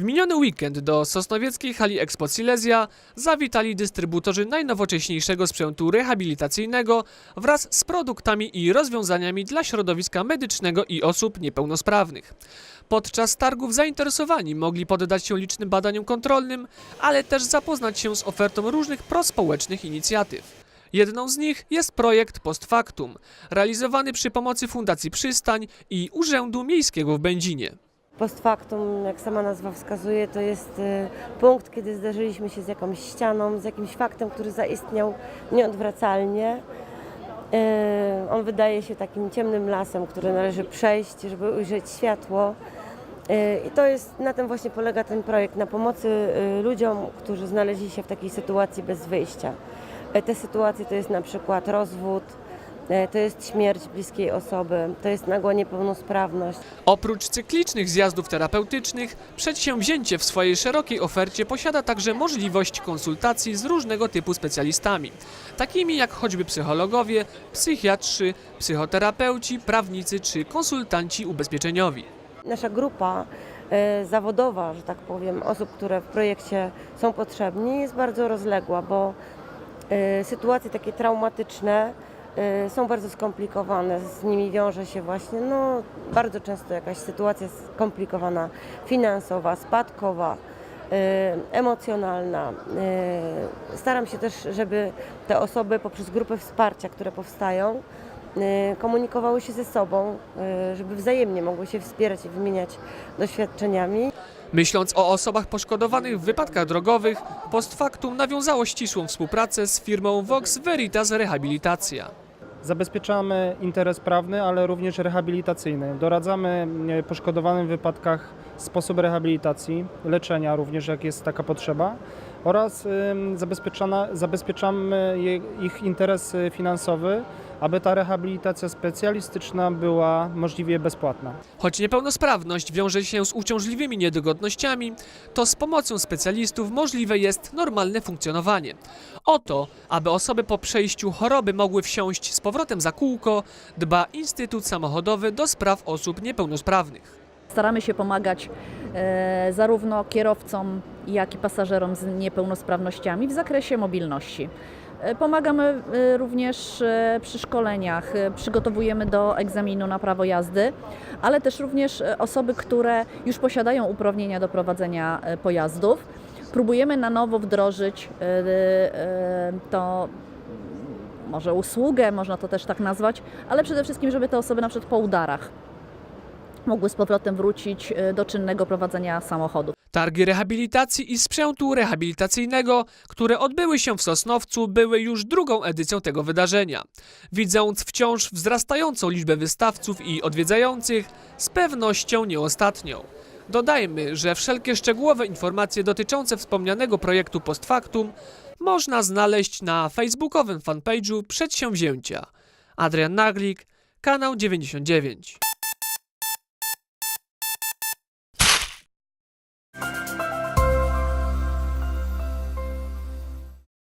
W miniony weekend do Sosnowieckiej hali Expo Silesia zawitali dystrybutorzy najnowocześniejszego sprzętu rehabilitacyjnego wraz z produktami i rozwiązaniami dla środowiska medycznego i osób niepełnosprawnych. Podczas targów zainteresowani mogli poddać się licznym badaniom kontrolnym, ale też zapoznać się z ofertą różnych prospołecznych inicjatyw. Jedną z nich jest projekt Post Factum, realizowany przy pomocy Fundacji Przystań i Urzędu Miejskiego w Będzinie. Post factum, jak sama nazwa wskazuje, to jest y, punkt, kiedy zderzyliśmy się z jakąś ścianą, z jakimś faktem, który zaistniał nieodwracalnie. Y, On wydaje się takim ciemnym lasem, który należy przejść, żeby ujrzeć światło. Y, I to jest, na tym właśnie polega ten projekt, na pomocy ludziom, którzy znaleźli się w takiej sytuacji bez wyjścia. Te sytuacje to jest na przykład rozwód, to jest śmierć bliskiej osoby, to jest nagła niepełnosprawność. Oprócz cyklicznych zjazdów terapeutycznych, przedsięwzięcie w swojej szerokiej ofercie posiada także możliwość konsultacji z różnego typu specjalistami, takimi jak choćby psychologowie, psychiatrzy, psychoterapeuci, prawnicy czy konsultanci ubezpieczeniowi. Nasza grupa e, zawodowa, że tak powiem, osób, które w projekcie są potrzebni, jest bardzo rozległa, bo e, sytuacje takie traumatyczne e, są bardzo skomplikowane. Z nimi wiąże się właśnie no, bardzo często jakaś sytuacja skomplikowana finansowa, spadkowa, e, emocjonalna. E, Staram się też, żeby te osoby poprzez grupy wsparcia, które powstają, komunikowały się ze sobą, żeby wzajemnie mogły się wspierać i wymieniać doświadczeniami. Myśląc o osobach poszkodowanych w wypadkach drogowych, post factum nawiązało ścisłą współpracę z firmą Vox Veritas Rehabilitacja. Zabezpieczamy interes prawny, ale również rehabilitacyjny. Doradzamy e, poszkodowanym w wypadkach sposób rehabilitacji, leczenia również, jak jest taka potrzeba oraz zabezpieczamy ich interes y, finansowy, aby ta rehabilitacja specjalistyczna była możliwie bezpłatna. Choć niepełnosprawność wiąże się z uciążliwymi niedogodnościami, to z pomocą specjalistów możliwe jest normalne funkcjonowanie. O to, aby osoby po przejściu choroby mogły wsiąść z powrotem za kółko, dba Instytut Samochodowy do spraw osób niepełnosprawnych. Staramy się pomagać e, zarówno kierowcom, jak i pasażerom z niepełnosprawnościami w zakresie mobilności. E, Pomagamy e, również e, przy szkoleniach, przygotowujemy do egzaminu na prawo jazdy, ale też również osoby, które już posiadają uprawnienia do prowadzenia pojazdów. Próbujemy na nowo wdrożyć to może usługę, można to też tak nazwać, ale przede wszystkim, żeby te osoby na przykład po udarach mogły z powrotem wrócić do czynnego prowadzenia samochodu. Targi rehabilitacji i sprzętu rehabilitacyjnego, które odbyły się w Sosnowcu, były już drugą edycją tego wydarzenia. Widząc wciąż wzrastającą liczbę wystawców i odwiedzających, z pewnością nie ostatnią. Dodajmy, że wszelkie szczegółowe informacje dotyczące wspomnianego projektu Post Factum można znaleźć na facebookowym fanpage'u przedsięwzięcia. Adrian Naglik, kanał 99.